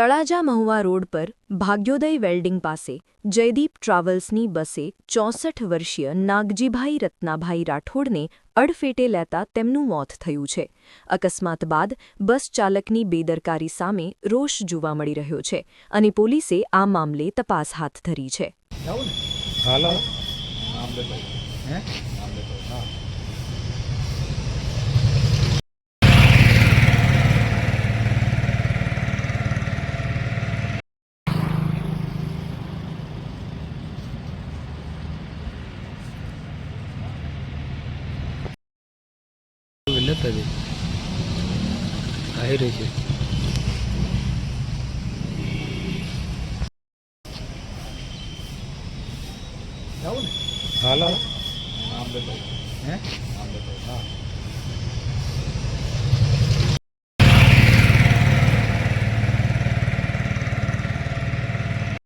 Talaja Mahuva road પર ભાગ્યોદય welding પાસે જયદીપ ટ્રાવેલ્સની બસે ચોસઠ વર્ષીય નાગજીભાઈ રત્નાભાઈ રાઠોડને અડફેટે લેતા તેમનું મોત થયું છે. અકસ્માત બાદ બસ ચાલકની બેદરકારી સામે રોષ જોવા મળી રહ્યો છે અને પોલીસે આ મામલે તપાસ હાથ ધરી છે. હાલો હે લેતા જઈ આવી રહી છે હાલો હે.